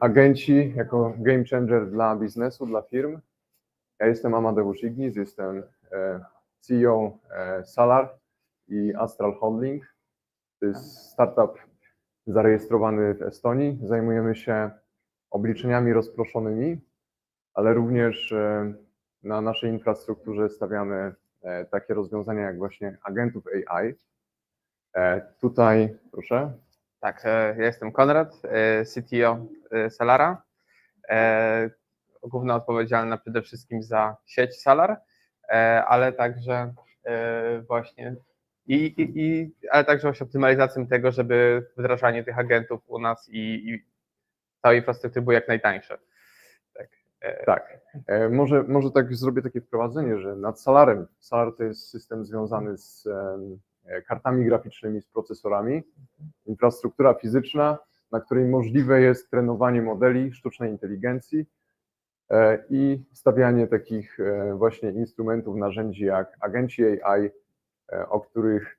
agenci jako game changer dla biznesu, dla firm. Ja jestem Amadeusz Ignis, jestem e, CEO e, Salar i Astral Holding. To jest startup zarejestrowany w Estonii. Zajmujemy się obliczeniami rozproszonymi, ale również e, na naszej infrastrukturze stawiamy takie rozwiązania jak właśnie agentów AI. Tutaj, proszę, Tak, e, ja jestem Konrad, e, CTO e, Salara. Główny odpowiedzialny przede wszystkim za sieć Salar, ale także właśnie i, i, i ale także właśnie optymalizacją tego, żeby wdrażanie tych agentów u nas i, i całej infrastruktury było jak najtańsze. Tak. Tak. Może, może tak zrobię takie wprowadzenie, że nad Salarem, Salar to jest system związany z kartami graficznymi, z procesorami, infrastruktura fizyczna, na której możliwe jest trenowanie modeli sztucznej inteligencji e, i stawianie takich e, właśnie instrumentów, narzędzi jak agenci AI, e, o których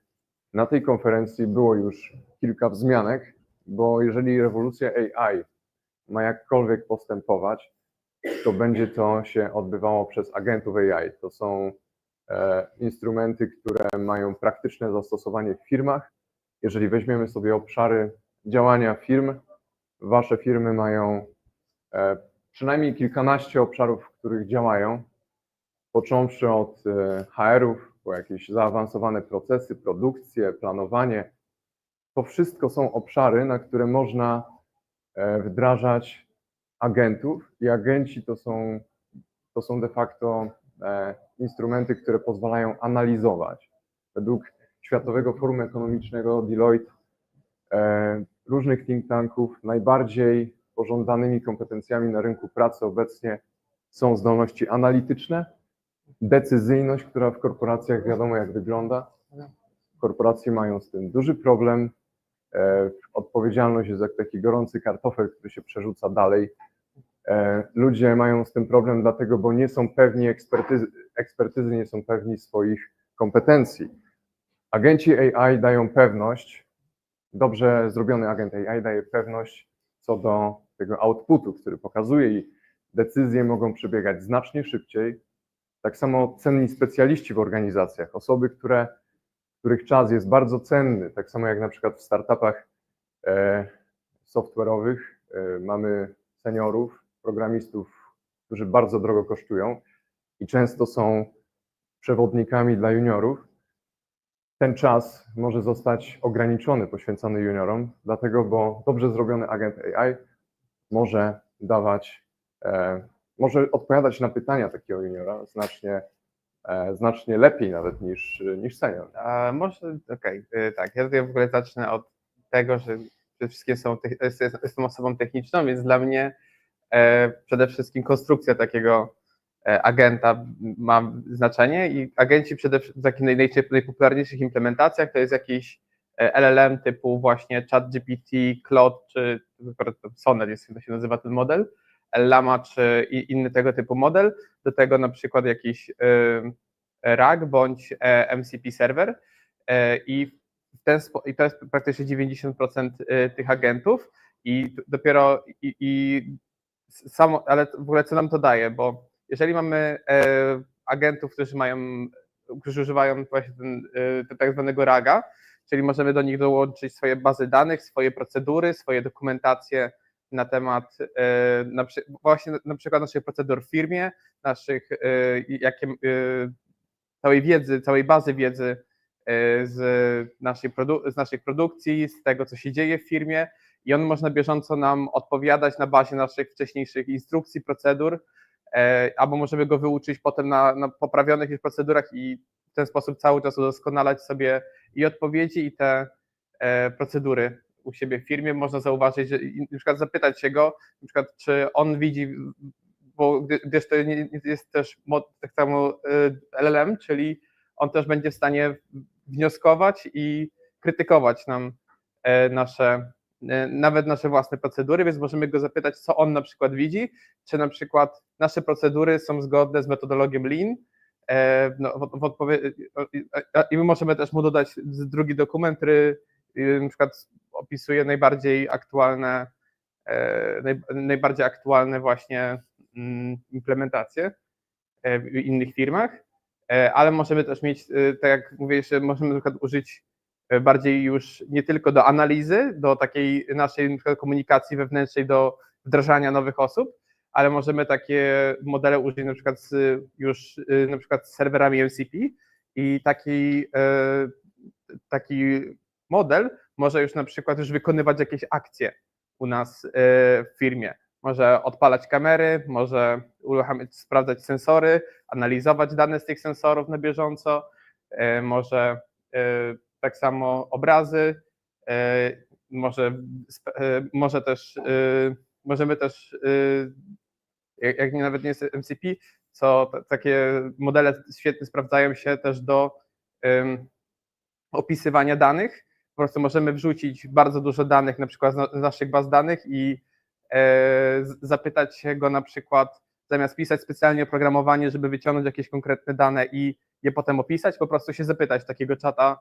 na tej konferencji było już kilka wzmianek, bo jeżeli rewolucja AI ma jakkolwiek postępować, to będzie to się odbywało przez agentów AI. To są e, instrumenty, które mają praktyczne zastosowanie w firmach. Jeżeli weźmiemy sobie obszary działania firm, wasze firmy mają e, przynajmniej kilkanaście obszarów, w których działają, począwszy od e, HR-ów, po jakieś zaawansowane procesy, produkcję, planowanie. To wszystko są obszary, na które można e, wdrażać agentów i agenci to są, to są de facto e, instrumenty, które pozwalają analizować. Według Światowego Forum Ekonomicznego Deloitte, e, różnych think tanków, najbardziej pożądanymi kompetencjami na rynku pracy obecnie są zdolności analityczne, decyzyjność, która w korporacjach wiadomo jak wygląda. Korporacje mają z tym duży problem. E, Odpowiedzialność jest jak taki gorący kartofel, który się przerzuca dalej E, Ludzie mają z tym problem, dlatego, bo nie są pewni ekspertyzy, ekspertyzy, nie są pewni swoich kompetencji. Agenci AI dają pewność, dobrze zrobiony agent AI daje pewność co do tego outputu, który pokazuje i decyzje mogą przebiegać znacznie szybciej. Tak samo cenni specjaliści w organizacjach, osoby, które, których czas jest bardzo cenny, tak samo jak na przykład w startupach e, software'owych e, mamy seniorów, programistów, którzy bardzo drogo kosztują i często są przewodnikami dla juniorów. Ten czas może zostać ograniczony, poświęcony juniorom, dlatego, bo dobrze zrobiony agent AI może dawać, e, może odpowiadać na pytania takiego juniora znacznie, e, znacznie lepiej nawet niż, niż senior. A może, okej, y, tak, ja tutaj w ogóle zacznę od tego, że przede wszystkim są, te- jest- jestem osobą techniczną, więc dla mnie przede wszystkim konstrukcja takiego e, agenta ma znaczenie i agenci przede wszystkim w takich najpopularniejszych implementacjach to jest jakiś e, LLM typu właśnie ChatGPT, Claude czy Sonnet jest, to się nazywa ten model, Llama czy inny tego typu model, do tego na przykład jakiś y, RAG bądź e, MCP server e, i, ten, i to jest praktycznie 90% e, tych agentów i dopiero i, i samo, ale w ogóle co nam to daje, bo jeżeli mamy e, agentów, którzy mają, którzy używają właśnie ten, e, tak zwanego RAGa, czyli możemy do nich dołączyć swoje bazy danych, swoje procedury, swoje dokumentacje na temat e, na, właśnie na przykład naszych procedur w firmie, naszych, e, jakie, e, całej wiedzy, całej bazy wiedzy e, z naszej, z naszej produkcji, z tego, co się dzieje w firmie i on może na bieżąco nam odpowiadać na bazie naszych wcześniejszych instrukcji, procedur, e, albo możemy go wyuczyć potem na, na poprawionych już procedurach i w ten sposób cały czas udoskonalać sobie i odpowiedzi, i te e, procedury u siebie w firmie. Można zauważyć, że na przykład zapytać się go, na przykład, czy on widzi, bo gdy- gdyż to jest też tak samo e, LLM, czyli on też będzie w stanie wnioskować i krytykować nam nasze, nawet nasze własne procedury, więc możemy go zapytać, co on na przykład widzi, czy na przykład nasze procedury są zgodne z metodologią Lean, e, no, w, w a- i my możemy też mu dodać drugi dokument, który na przykład opisuje najbardziej aktualne e, naj, najbardziej aktualne właśnie mm, implementacje e, w innych firmach, e, ale możemy też mieć, e, tak jak mówię, że możemy na przykład użyć e, bardziej już nie tylko do analizy, do takiej naszej komunikacji wewnętrznej, do wdrażania nowych osób, ale możemy takie modele użyć na przykład z, już y, na przykład z serwerami MCP i taki, e, taki model może już na przykład już wykonywać jakieś akcje u nas e, w firmie. Może odpalać kamery, może uruchamiać, sprawdzać sensory, analizować dane z tych sensorów na bieżąco, e, może e, tak samo obrazy, e, może, e, może też e, możemy też, jak nie nawet nie jest MCP, co takie modele świetnie sprawdzają się też do opisywania danych. Po prostu możemy wrzucić bardzo dużo danych, na przykład z na- z naszych baz danych i zapytać go na przykład, zamiast pisać specjalnie oprogramowanie, żeby wyciągnąć jakieś konkretne dane i je potem opisać, po prostu się zapytać takiego czata,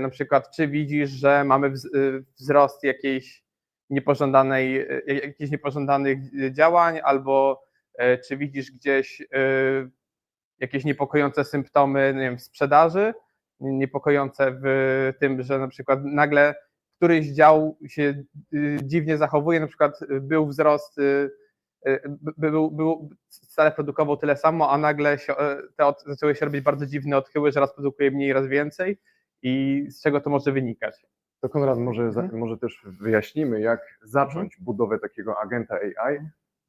na przykład, czy widzisz, że mamy y, wzrost jakiejś niepożądanej, e, jakichś niepożądanych e, działań, albo e, czy widzisz gdzieś e, jakieś niepokojące symptomy nie wiem, w sprzedaży, niepokojące w tym, że na przykład nagle któryś dział się dziwnie zachowuje, na przykład był wzrost, by- był, stale produkował tyle samo, a nagle się, e, te od, zaczęły się robić bardzo dziwne odchyły, że raz produkuje mniej, raz więcej i z czego to może wynikać. To Konrad, może, Mhm. może też wyjaśnimy, jak zacząć budowę takiego agenta AI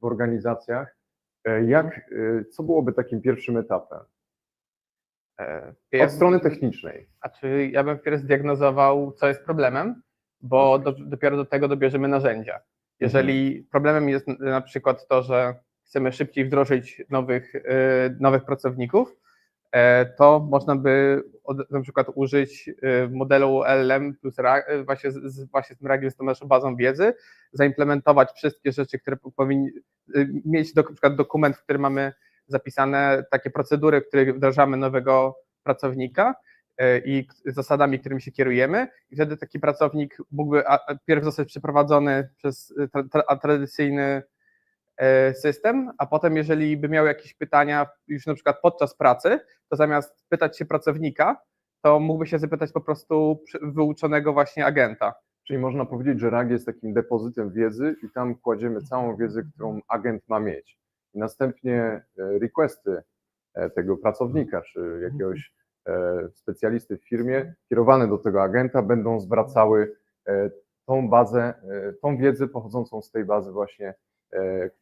w organizacjach. E, Jak, e, co byłoby takim pierwszym etapem? E, Od strony technicznej. A czy ja bym wpierw zdiagnozował, co jest problemem, bo do, dopiero do tego dobierzemy narzędzia. Jeżeli problemem jest na przykład to, że chcemy szybciej wdrożyć nowych, nowych pracowników, to można by od, na przykład użyć e, modelu LLM plus e, właśnie z, właśnie z tym RAGiem, z tą naszą bazą wiedzy, zaimplementować wszystkie rzeczy, które powinni e, mieć do, na przykład dokument, w którym mamy zapisane takie procedury, w których wdrażamy nowego pracownika e, i zasadami, którymi się kierujemy, i wtedy taki pracownik mógłby a- pierw zostać przeprowadzony przez e, tra, tra, tradycyjny e, system, a potem, jeżeli by miał jakieś pytania już na przykład podczas pracy, to zamiast pytać się pracownika, to mógłby się zapytać po prostu wyuczonego właśnie agenta. Czyli można powiedzieć, że RAG jest takim depozytem wiedzy i tam kładziemy całą wiedzę, którą agent ma mieć. I następnie e, requesty e, tego pracownika czy jakiegoś e, specjalisty w firmie kierowane do tego agenta będą zwracały e, tą bazę, e, tą wiedzę pochodzącą z tej bazy właśnie, e,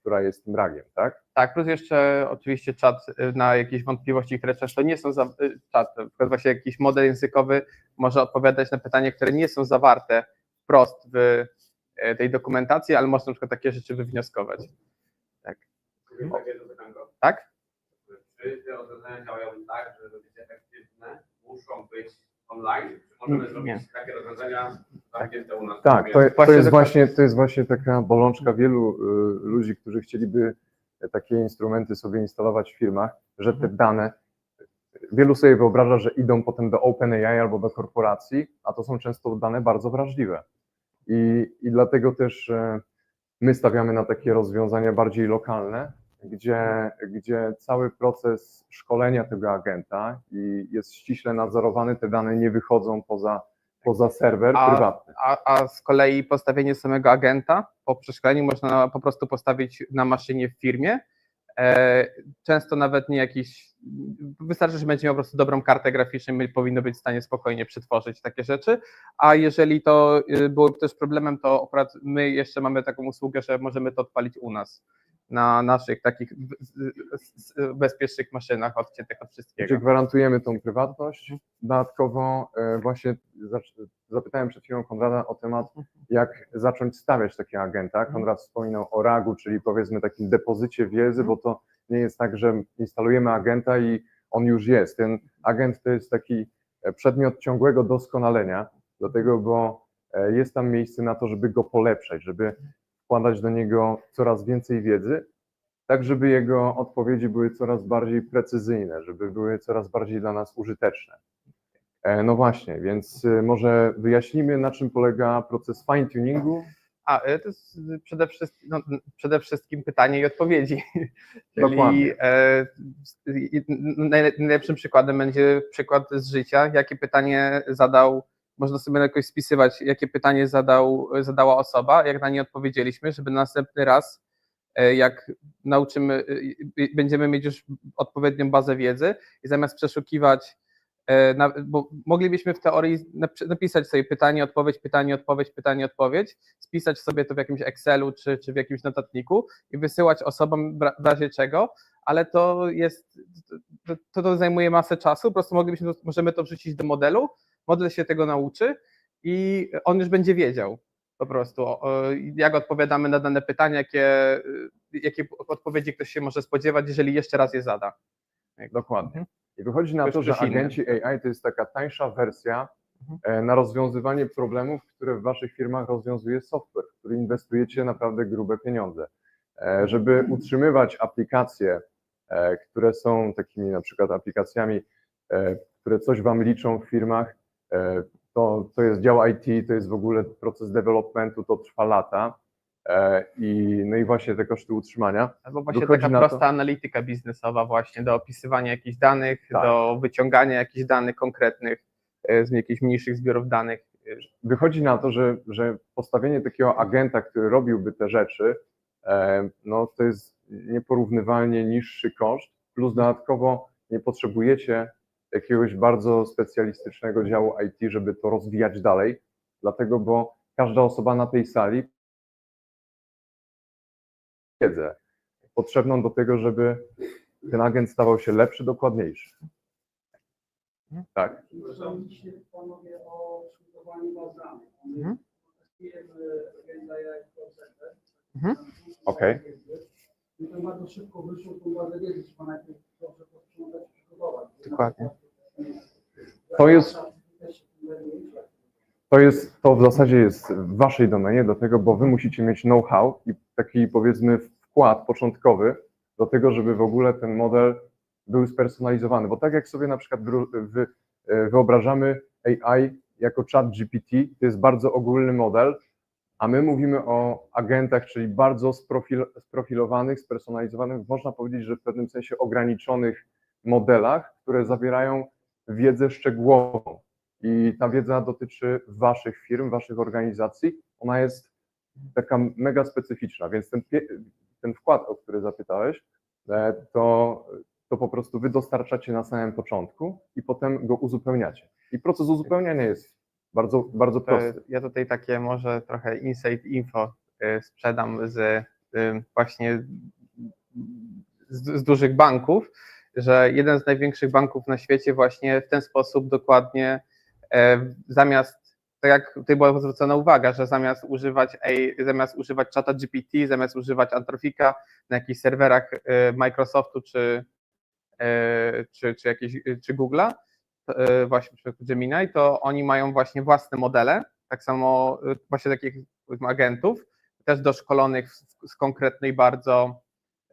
która jest tym RAGiem, tak? Tak, plus jeszcze oczywiście czat y, na jakieś wątpliwości, które często nie są, za, y, czat, na przykład właśnie jakiś model językowy może odpowiadać na pytania, które nie są zawarte wprost w tej dokumentacji, ale można na przykład takie rzeczy wywnioskować. To pytanko. Tak? Czy te rozwiązania działają tak, że efektywne, muszą być online? Czy możemy Nie. zrobić takie rozwiązania zamknięte u nas? Tak, to, to, jest właśnie, to jest właśnie taka bolączka wielu y, ludzi, którzy chcieliby takie instrumenty sobie instalować w firmach, że te dane, wielu sobie wyobraża, że idą potem do OpenAI albo do korporacji, a to są często dane bardzo wrażliwe. I, i dlatego też e, my stawiamy na takie rozwiązania bardziej lokalne, gdzie, gdzie cały proces szkolenia tego agenta i jest ściśle nadzorowany, te dane nie wychodzą poza, poza serwer A- prywatny. A, a z kolei postawienie samego agenta po przeszkoleniu można po prostu postawić na maszynie w firmie. E, często nawet nie jakiś, wystarczy, że będzie miał po prostu dobrą kartę graficzną i powinno być w stanie spokojnie przetworzyć takie rzeczy. A jeżeli to y, byłoby też problemem, to akurat my jeszcze mamy taką usługę, że możemy to odpalić u nas na naszych takich bezpiecznych maszynach odciętych od wszystkiego. Gdzie gwarantujemy tą prywatność. Dodatkowo e, właśnie zapytałem przed chwilą Konrada o temat, jak zacząć stawiać takiego agenta. Konrad wspominał o RAG-u, czyli powiedzmy takim depozycie wiedzy, bo to nie jest tak, że instalujemy agenta i on już jest. Ten agent to jest taki e, przedmiot ciągłego doskonalenia, dlatego, bo e, jest tam miejsce na to, żeby go polepszać, żeby wkładać do niego coraz więcej wiedzy, tak żeby jego odpowiedzi były coraz bardziej precyzyjne, żeby były coraz bardziej dla nas użyteczne. E, No właśnie, więc y, może wyjaśnimy, na czym polega proces fine-tuningu. A, y, to jest y, przede wszystkim, no, przede wszystkim pytanie i odpowiedzi. Czyli Dokładnie. e, i- n- najle- najlepszym przykładem będzie przykład z życia, jakie pytanie zadał, można sobie jakoś spisywać, jakie pytanie zadał, zadała osoba, jak na nie odpowiedzieliśmy, żeby następny raz, e, jak nauczymy, y, będziemy mieć już odpowiednią bazę wiedzy i zamiast przeszukiwać E, bo moglibyśmy w teorii nap- napisać sobie pytanie, odpowiedź, pytanie, odpowiedź, pytanie, odpowiedź, spisać sobie to w jakimś Excelu czy, czy w jakimś notatniku i wysyłać osobom w ra- w razie czego, ale to jest, to, to, zajmuje masę czasu, po prostu moglibyśmy, możemy to wrzucić do modelu, model się tego nauczy i on już będzie wiedział po prostu, jak odpowiadamy na dane pytania, jakie, y, jakie odpowiedzi ktoś się może spodziewać, jeżeli jeszcze raz je zada. Dokładnie. I wychodzi na to, że agenci AI to jest taka tańsza wersja Mhm. e, na rozwiązywanie problemów, które w waszych firmach rozwiązuje software, w który inwestujecie naprawdę grube pieniądze. E, Żeby utrzymywać aplikacje, e, które są takimi na przykład aplikacjami, które coś wam liczą w firmach, to, to jest dział IT, to jest w ogóle proces developmentu, to trwa lata. E, I, no i właśnie te koszty utrzymania. Albo właśnie Wychodzi taka na to- prosta analityka biznesowa właśnie do opisywania jakichś danych, Tak. do wyciągania jakichś danych konkretnych e, z jakichś mniejszych zbiorów danych. E, wychodzi na to, że, że postawienie takiego agenta, który robiłby te rzeczy, e, no to jest nieporównywalnie niższy koszt, plus dodatkowo nie potrzebujecie jakiegoś bardzo specjalistycznego działu IT, żeby to rozwijać dalej, dlatego, bo każda osoba na tej sali wiedzę potrzebną do tego, żeby ten agent stawał się lepszy, dokładniejszy. Tak. Mówiliście panowie o przygotowaniu baz danych. Mhm. Wiemy, agenda I to bardzo szybko wyszło tą bazę wiedzy, trzeba najpierw dobrze posprzątać i przygotować. Dokładnie. To jest- To jest, to w zasadzie jest w waszej domenie, do tego, bo wy musicie mieć know-how i taki powiedzmy wkład początkowy do tego, żeby w ogóle ten model był spersonalizowany. Bo tak jak sobie na przykład e, wyobrażamy AI jako chat GPT, to jest bardzo ogólny model, a my mówimy o agentach, czyli bardzo sprofil, sprofilowanych, spersonalizowanych, można powiedzieć, że w pewnym sensie ograniczonych modelach, które zawierają wiedzę szczegółową. I ta wiedza dotyczy waszych firm, waszych organizacji. Ona jest taka mega specyficzna, więc ten, ten wkład, o który zapytałeś, e, to, to po prostu wy dostarczacie na samym początku i potem go uzupełniacie. I proces uzupełniania jest bardzo, bardzo prosty. ja tutaj takie może trochę insight info e, sprzedam z e, właśnie z, z dużych banków, że jeden z największych banków na świecie właśnie w ten sposób dokładnie e, zamiast, tak jak tutaj była zwrócona uwaga, że zamiast używać, AI, zamiast używać czata GPT, zamiast używać Antrofika na jakichś serwerach e, Microsoftu czy, czy, czy, jakieś, czy Google'a, e, właśnie przy Gemini, to oni mają właśnie własne modele, tak samo e, właśnie takich agentów, też doszkolonych z, konkretnej bardzo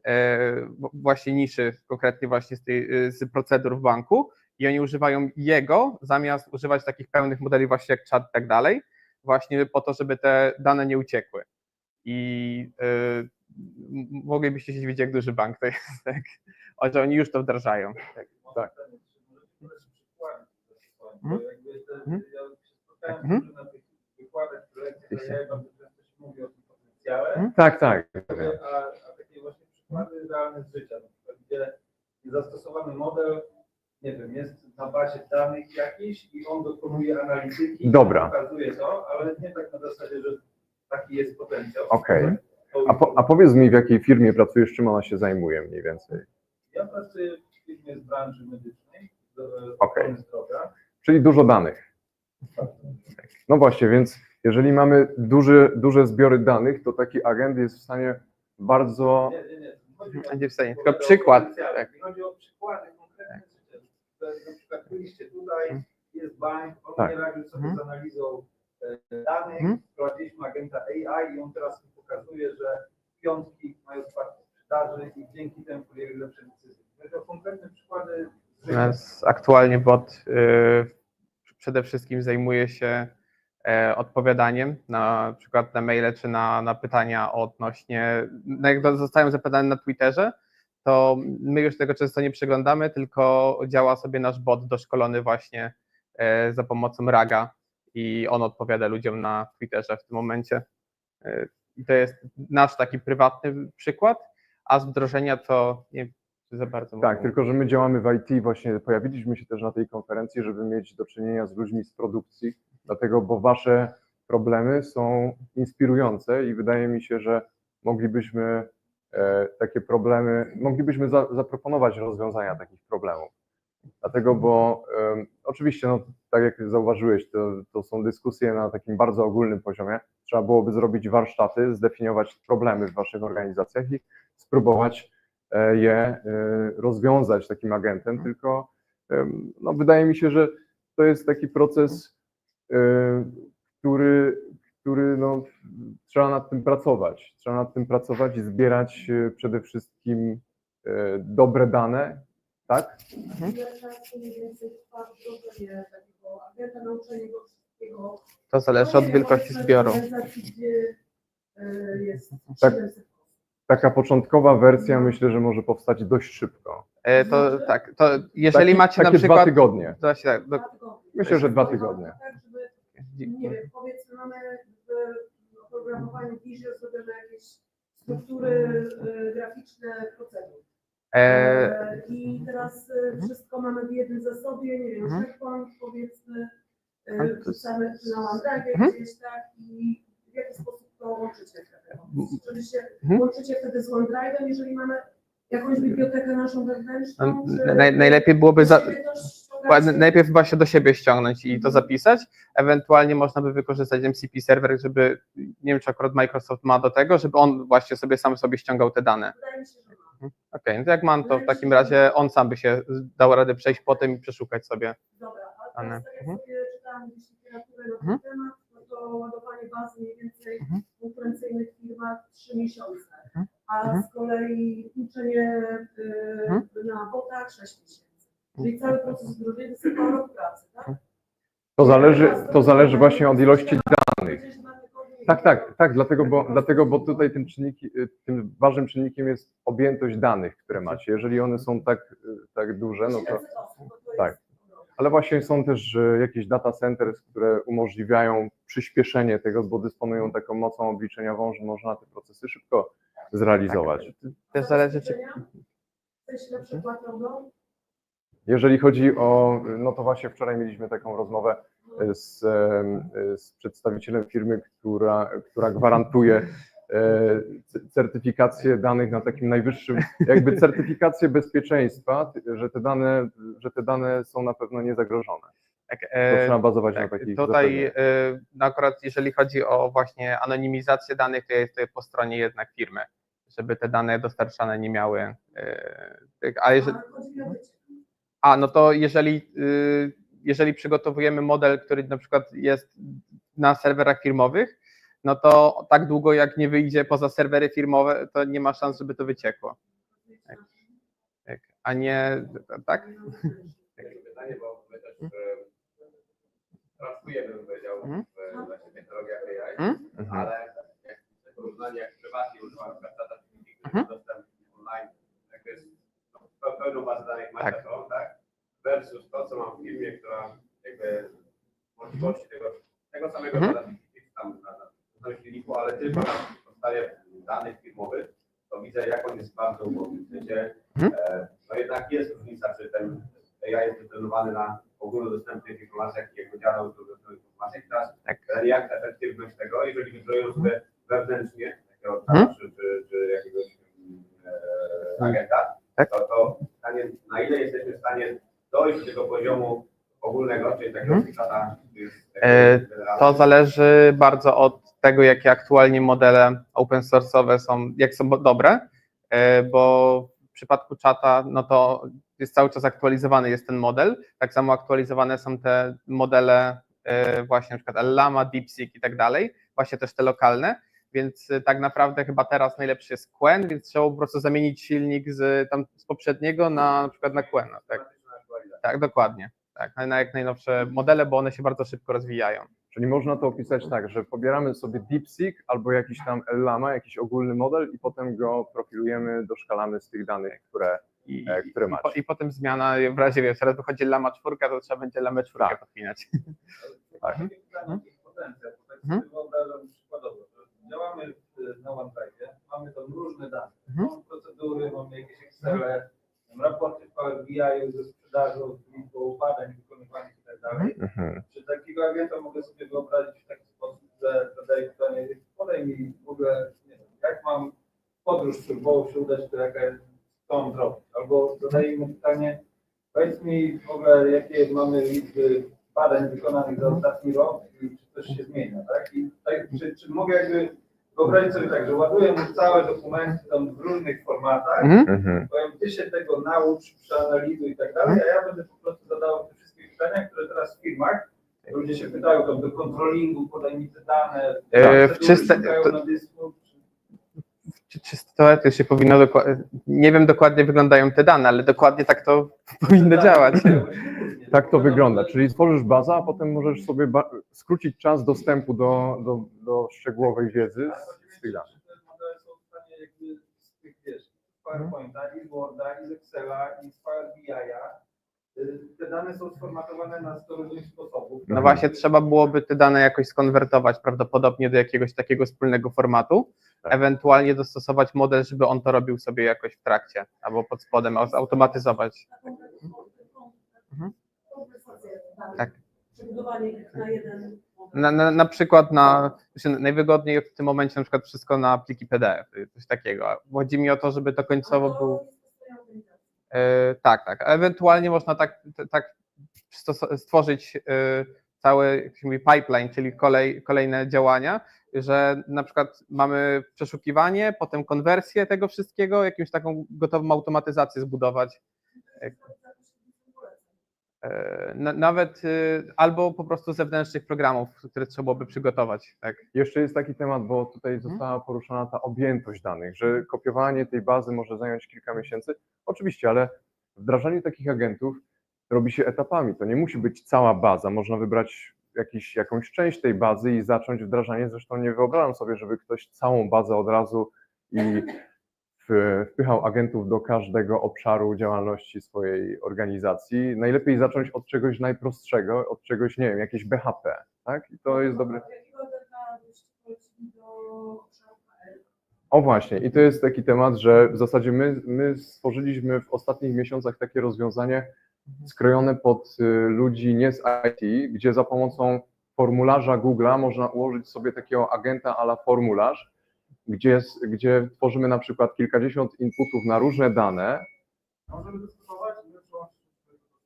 e, w- właśnie niszy, konkretnie właśnie z, tej, z procedur w banku i oni używają jego zamiast używać takich pełnych modeli właśnie jak chat i tak dalej, właśnie po to, żeby te dane nie uciekły. I m- moglibyście się dziwić, jak duży bank to jest, tak? Oni już to wdrażają. Tak. Tak. Mhm. Mhm. Ja Mhm. się na tych wykładach, lekcjach, Oczywiście. ja bardzo często się mówi o tym potencjale, Mhm. Tak, tak. a, a takie właśnie przykłady realne z życia, na przykład, gdzie zastosowany model, nie wiem, jest na bazie danych jakiś i on dokonuje analityki, Dobra. pokazuje to, ale nie tak na zasadzie, że taki jest potencjał. Okej. To- A, po, a powiedz mi, w jakiej firmie pracujesz, czym ona się zajmuje mniej więcej? Ja pracuję w firmie z branży medycznej, z ochrony zdrowia. Czyli dużo danych. No właśnie, więc jeżeli mamy duże, duże zbiory danych, to taki agent jest w stanie bardzo. Nie, nie, nie. Chodzi o- Będzie w stanie. Tylko przykład. Tak. Chodzi o przykłady konkretne jest Na przykład byliście tutaj, Mhm. jest bank, on Tak. nie radził sobie Mhm. z analizą e, danych, wprowadziliśmy agenta AI i on teraz mi pokazuje, że piątki mają spadek sprzedaży i dzięki temu podjęli lepsze decyzje. Z życia. Aktualnie bot y, przede wszystkim zajmuje się e, odpowiadaniem na przykład na maile czy na, na pytania odnośnie, no jak zostają zapytane na Twitterze, to my już tego często nie przeglądamy, tylko działa sobie nasz bot doszkolony właśnie e, za pomocą Raga i on odpowiada ludziom na Twitterze w tym momencie. E, to jest nasz taki prywatny przykład, a z wdrożenia to nie za bardzo. Tak, tylko że my działamy w IT, właśnie pojawiliśmy się też na tej konferencji, żeby mieć do czynienia z ludźmi z produkcji, dlatego, bo wasze problemy są inspirujące i wydaje mi się, że moglibyśmy e, takie problemy, moglibyśmy za, zaproponować rozwiązania takich problemów. Dlatego, bo em, oczywiście, no, tak jak zauważyłeś, to, to są dyskusje na takim bardzo ogólnym poziomie. Trzeba byłoby zrobić warsztaty, zdefiniować problemy w waszych organizacjach i spróbować je e, rozwiązać takim agentem, tylko em, no, wydaje mi się, że to jest taki proces, e, który, który no, trzeba nad tym pracować. Trzeba nad tym pracować i zbierać e, przede wszystkim dobre dane, tak? Wszystkiego? To zależy No od wielkości zbioru. Tak. 700 osób. Taka początkowa wersja myślę, że może powstać dość szybko. E, To tak, to jeżeli Taki- macie na takie przykład. dwa tygodnie. To właśnie tak, do. Myślę, że dwa tygodnie. Tak, żeby, nie wiem, powiedzmy mamy w oprogramowaniu Visual zrobione jakieś struktury y, graficzne procedur. e, E, I teraz Mhm. wszystko mamy w jednym zasobie, nie wiem, Mhm. checkpoint powiedzmy, Ale to jest- wrzucamy na OneDrive Mhm. gdzieś tak i w jaki sposób to łączycie wtedy? Czyli się Mhm. łączycie wtedy z OneDrive'em, jeżeli mamy jakąś bibliotekę naszą wewnętrzną? No, czy- naj, najlepiej byłoby za, najpierw chyba się do siebie ściągnąć i to zapisać. Ewentualnie można by wykorzystać MCP serwer, żeby nie wiem, czy akurat Microsoft ma do tego, żeby on właśnie sobie sam sobie ściągał te dane. Się, ma. Okej, no to jak mam, to w takim razie on sam by się dał radę przejść potem i przeszukać sobie. Dobra, a Ane. teraz tak jak Mhm. sobie czytałam gdzieś literaturę na Mhm. ten temat, no to ładowanie bazy mniej więcej Mhm. w konkurencyjnych firmach 3 miesiące, Mhm. a Mhm. z kolei uczenie y, Mhm. na botach 6 miesięcy. Czyli cały proces to jest chyba rok pracy, tak? To zależy, to zależy właśnie od ilości danych. Tak, tak, tak, dlatego bo, dlatego, bo tutaj tym, czynniki, tym ważnym czynnikiem jest objętość danych, które macie. Jeżeli one są tak, tak duże, to. 700 osób, no to tak. Ale właśnie są też jakieś data centers, które umożliwiają przyspieszenie tego, bo dysponują taką mocą obliczeniową, że można te procesy szybko zrealizować. Też zależy, czy na przykład robią, Jeżeli chodzi o, no to właśnie wczoraj mieliśmy taką rozmowę z, z przedstawicielem firmy, która, która gwarantuje certyfikację danych na takim najwyższym, jakby certyfikację bezpieczeństwa, że te dane, że te dane są na pewno niezagrożone. tak, To e, trzeba bazować Tak, na takich tutaj y, no akurat jeżeli chodzi o właśnie anonimizację danych, to ja jestem po stronie jednak firmy, żeby te dane dostarczane nie miały. A, jeżeli, a no to jeżeli, y, jeżeli przygotowujemy model, który na przykład jest na serwerach firmowych, no to tak długo jak nie wyjdzie poza serwery firmowe, to nie ma szans, żeby to wyciekło. Tak. A nie tak? Takie pytanie, bo my też e, pracujemy, bym powiedział, Mhm. w właśnie technologiach AI, Mhm. Mhm. ale jak w porównaniu jak prywatnie używamy techniki, które Mhm. są dostępne online, jak jest no, pe- pełną bazę danych macie Tak. to, tak? Versus to, co mam w firmie, która jakby możliwości tego, tego samego Mhm. data techniki tam na, na, ale tylko na podstawie danych firmowych, to widzę, jak on jest bardzo ubogi. W sensie, Mhm. e, no jednak jest różnica, czy ten AI jest wytrenowany na ogólnodostępnych informacjach i jego działa ogólnodostępnych informacjach. Teraz Tak. jak efektywność tego, jeżeli wydroją sobie wewnętrznie takiego Mhm. czy, czy, czy jakiegoś e, agenta, Tak. to, to pytanie, na ile jesteśmy w stanie dojść do tego poziomu ogólnego, czyli takiego Mhm. mhm. jest E, generalny. To zależy bardzo od tego, jakie aktualnie modele open source'owe są, jak są dobre, e, bo w przypadku czata, no to jest cały czas aktualizowany jest ten model, tak samo aktualizowane są te modele e, właśnie przykład Llama, DeepSeek i tak dalej, właśnie też te lokalne, więc e, tak naprawdę chyba teraz najlepszy jest Quen, więc trzeba po prostu zamienić silnik z, tam, z poprzedniego na, na przykład na Quen, tak, tak dokładnie, tak, na jak najnowsze modele, bo one się bardzo szybko rozwijają. Czyli można to opisać tak, że pobieramy sobie DeepSeek albo jakiś tam Llama, jakiś ogólny model i potem go profilujemy, doszkalamy z tych danych, które I, E, które i, po, macie. I potem zmiana, w razie wiesz, teraz wychodzi lama czwórka, to trzeba będzie lamę czwórkę Tak. podpinać. Tak. Bo tak Mhm. sobie wyobrażam przykładowo, że działamy w- na OneDrive, mamy tam różne dane, Mhm. mamy procedury, mamy jakieś Excele, tam raporty Power BI ze sprzedażą, z liczbą badań wykonywanych i tak dalej. Mhm. Czy takiego agenta mogę sobie wyobrazić w taki sposób, że zadaję pytanie, podaj mi w ogóle, nie wiem, jak mam podróż służbową się udać, to jaka jest, co mam zrobić? Albo zadaję mu pytanie, powiedz mi w ogóle, jakie mamy liczby badań wykonanych za ostatni rok i czy coś się zmienia, tak? I tak, czy, czy mogę jakby wyobrazić sobie tak, że ładuję mu całe dokumenty tam w różnych formatach, Mhm. Mhm. powiem, ty się tego naucz, przeanalizuj i tak dalej, a ja będę po prostu zadawał te wszystkie pytania, które teraz w firmach, ludzie się pytają tam do kontrolingu, podaj mi te dane, E, w czyste- to- na dysku. Czy, czy teoretycznie się powinno dokładnie, nie wiem dokładnie jak wyglądają te dane, ale dokładnie tak to powinno działać. Tak to wygląda, czyli tworzysz bazę, a potem możesz sobie ba- skrócić czas dostępu do, do, do szczegółowej wiedzy z, z tych danych. Te modele są w stanie jakby z tych, wiesz, z PowerPointa, i z Worda, i z Excela, i z Power BI'a. y, Te dane są sformatowane na 100 różnych sposobów. No właśnie, trzeba byłoby te dane jakoś skonwertować prawdopodobnie do jakiegoś takiego wspólnego formatu, Tak. ewentualnie dostosować model, żeby on to robił sobie jakoś w trakcie albo pod spodem, a zautomatyzować. Taką taką- Mhm. konwersację danych, Tak. Przebudowanie ich na jeden. Na, na, na przykład na, najwygodniej w tym momencie na przykład wszystko na pliki PDF, coś takiego. Chodzi mi o to, żeby to końcowo to był... E, tak, tak. Ewentualnie można tak, tak stworzyć e, cały jak się mówi, pipeline, czyli kolej, kolejne działania, że na przykład mamy przeszukiwanie, potem konwersję tego wszystkiego, jakąś taką gotową automatyzację zbudować. E, na- Nawet e, albo po prostu zewnętrznych programów, które trzeba byłoby przygotować. Tak. Jeszcze jest taki temat, bo tutaj została poruszona ta objętość danych, że kopiowanie tej bazy może zająć kilka miesięcy. Oczywiście, ale wdrażanie takich agentów robi się etapami. To nie musi być cała baza. Można wybrać jakiś, jakąś część tej bazy i zacząć wdrażanie. Zresztą nie wyobrażam sobie, żeby ktoś całą bazę od razu i wpychał agentów do każdego obszaru działalności swojej organizacji. Najlepiej zacząć od czegoś najprostszego, od czegoś, nie wiem, jakieś BHP, tak? I to jest dobry. Jakiego agenta byście polecili do obszaru HR? O właśnie, i to jest taki temat, że w zasadzie my, my stworzyliśmy w ostatnich miesiącach takie rozwiązanie skrojone pod y, ludzi nie z IT, gdzie za pomocą formularza Google'a można ułożyć sobie takiego agenta ala formularz, gdzie, gdzie tworzymy na przykład kilkadziesiąt inputów na różne dane. Możemy dyskutować, nie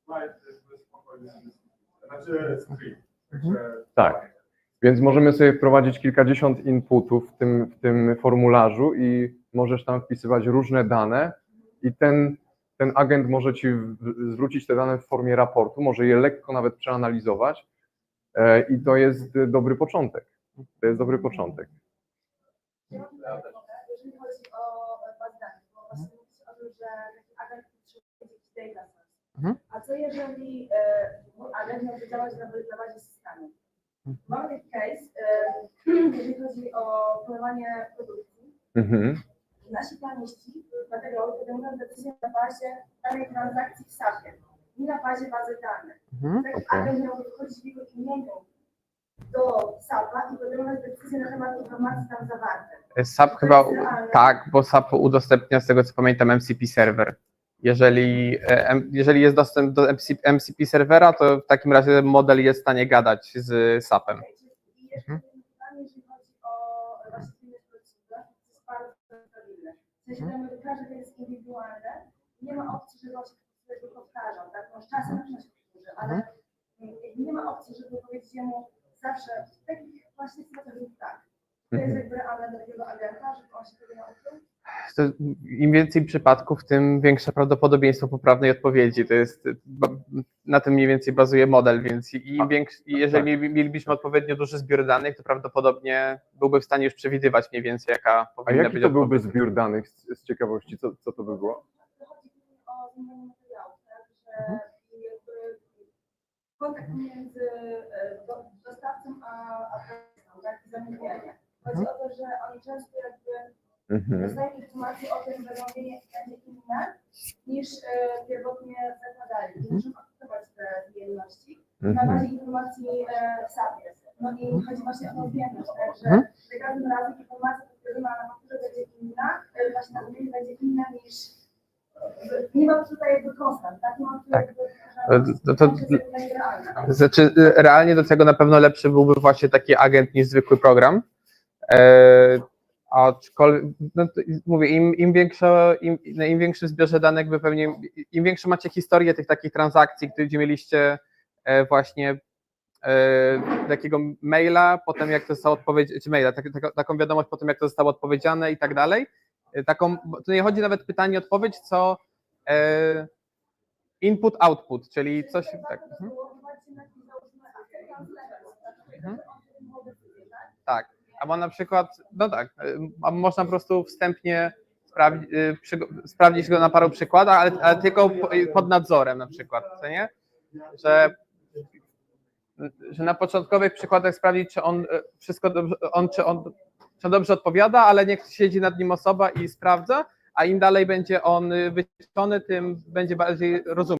slajd. Znaczy. Także Tak. Więc możemy sobie wprowadzić kilkadziesiąt inputów w tym, w tym formularzu i możesz tam wpisywać różne dane i ten, ten agent może ci zwrócić te dane w formie raportu, może je lekko nawet przeanalizować e, i to jest dobry początek. To jest dobry początek. Jeżeli chodzi o bazę danych, bo właśnie mówicie o tym, że taki agent potrzebuje jakiś data source. Mhm. A co jeżeli e, agent miałby działać na, na bazie systemu? Mamy taki case, e, jeżeli chodzi o planowanie produkcji. Mhm. Nasi planiści materiału podejmują decyzję na bazie danej transakcji w SAP-ie, nie na bazie bazy danych. Mhm. Okej. agent miałby wchodzić w jego imieniu do SAP-a i podejmować decyzję na temat informacji tam zawartych. SAP chyba, tak, bo SAP udostępnia z tego co pamiętam MCP serwer. Jeżeli, e, jeżeli jest dostęp do MC, MCP serwera, to w takim razie model jest w stanie gadać z SAP-em. I jeszcze jedno pytanie, jeżeli chodzi o właśnie spójność procedur, to jest bardzo stabilne. W sensie tam każdy jest indywidualny, nie ma opcji, żeby on się powtarzał, tak? No, z czasem można się powtórzy, ale mm, nie ma opcji, żeby powiedzieć jemu zawsze w takich właśnie sytuacjach tak. To jest jakby realne dla takiego agenta, żeby on się tego nauczył. To Im więcej przypadków, tym większe prawdopodobieństwo poprawnej odpowiedzi. To jest, na tym mniej więcej bazuje model, więc i- im większy, i jeżeli mieli- mielibyśmy odpowiednio duży zbiór danych, to prawdopodobnie byłby w stanie już przewidywać mniej więcej, jaka A powinna jaki być to byłby odpowiedź. zbiór danych z, z ciekawości? Co, co to by było? Chodzi mi o zmianę materiałów, tak? Że jakby kontakt między e, do- dostawcą a a tak, i zamówienie. Chodzi o to, że oni często jakby Mhm. dostają informację o tym, że zamówienie będzie inne niż e, pierwotnie zakładali. I muszą aktywować te na Mhm. bazie informacji e, w SAP. No i chodzi właśnie o tą zmienność, tak, że Mhm. za każdym razem informacja potwierdzona na fakturze będzie inna, e, właśnie na zamówieniu będzie inna niż nie ma tutaj jakby konstant, tak? Nie ma tutaj Tak. jakby To- to- to-. Znaczy, y, realnie do tego na pewno lepszy byłby właśnie taki agent niż zwykły program. E, aczkolwiek, no mówię, im, im, większa, im, na im większym zbiorze danych, wy pewnie, im większą macie historię tych takich transakcji, gdzie mieliście e, właśnie e, takiego maila, potem jak to zostało odpowiedziane, czy maila, tak, tak, taką wiadomość potem jak to zostało odpowiedziane i tak dalej. E, Taką, tu nie chodzi nawet pytanie odpowiedź, co e, input, output, czyli coś tak. Mhm. Mhm. Tak, albo na przykład, no tak, y, można po prostu wstępnie y, sprawdzić go na paru przykładach, ale, ale tylko po- pod nadzorem na przykład, co nie? Że, że na początkowych przykładach sprawdzić, czy on y, wszystko dobrze, on, czy on, czy dobrze odpowiada, ale niech siedzi nad nim osoba i sprawdza, a im dalej będzie on wyciszony, tym będzie bardziej rozumiał.